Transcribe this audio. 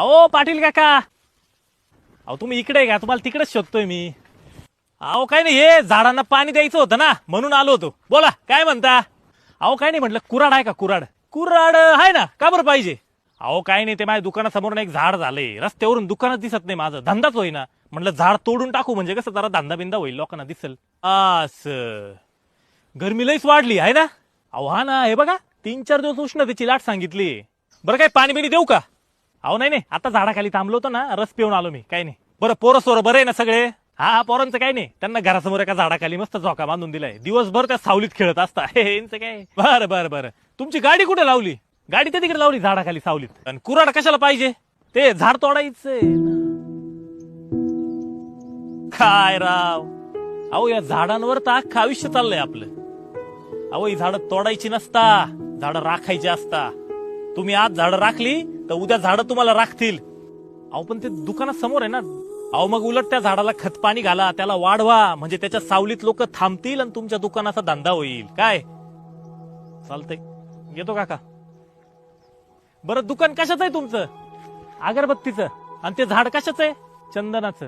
अहो पाटील काका. अहो तुम्ही इकडे का तुम्हाला तिकडेच शोधतोय मी. अहो काय नाही हे झाडांना पाणी द्यायचं होतं ना म्हणून आलो होतो. बोला काय म्हणता? अहो काय नाही म्हटलं कुराड आहे का कुराड? कुराड आहे ना का बरं पाहिजे? अहो काय नाही ते माझ्या दुकानासमोर एक झाड झालंय. रस्त्यावरून दुकानात दिसत नाही माझं. धंदाच होईना. म्हटलं झाड तोडून टाकू म्हणजे कसं जरा धंदा बिंदा होईल लोकांना दिसल. अस. गरमी लईच वाढली आहे ना? अहो हा ना हे बघा तीन चार दिवस उष्णतेची लाट सांगितली. बरं काय पाणी बिणी देऊ का? अहो नाही नाही. आता झाडाखाली थांबलो होतो ना रस पिऊन आलो मी. काही नाही. बरं पोरं सोरं बरं आहे ना सगळे? हा हा पोरांचं काय नाही. त्यांना घरासमोर एका झाडाखाली मस्त झोका बांधून दिलाय. दिवसभर त्या सावलीत खेळत असता. हे यांचं काय? बरं बरं बरं. तुमची गाडी कुठे लावली? गाडी तर तिकडे लावली झाडाखाली सावलीत. आणि कुराड कशाला पाहिजे? ते झाड तोडायचंय काय राव? अहो या झाडांवर तर अख्खं आयुष्य चाललंय आपलं. अहो ही झाडं तोडायची नसता. झाडं राखायची असता. तुम्ही आज झाडं राखली तर उद्या झाडं तुम्हाला राखतील. अहो पण ते दुकानासमोर आहे ना. अहो मग उलट त्या झाडाला खतपाणी घाला त्याला वाढवा. म्हणजे त्याच्या सावलीत लोक थांबतील आणि तुमच्या दुकानाचा धंदा होईल. काय? चालतंय. येतो काका. बरं दुकान कशाचं आहे तुमचं? अगरबत्तीचं. आणि ते झाड कशाचं आहे? चंदनाचं.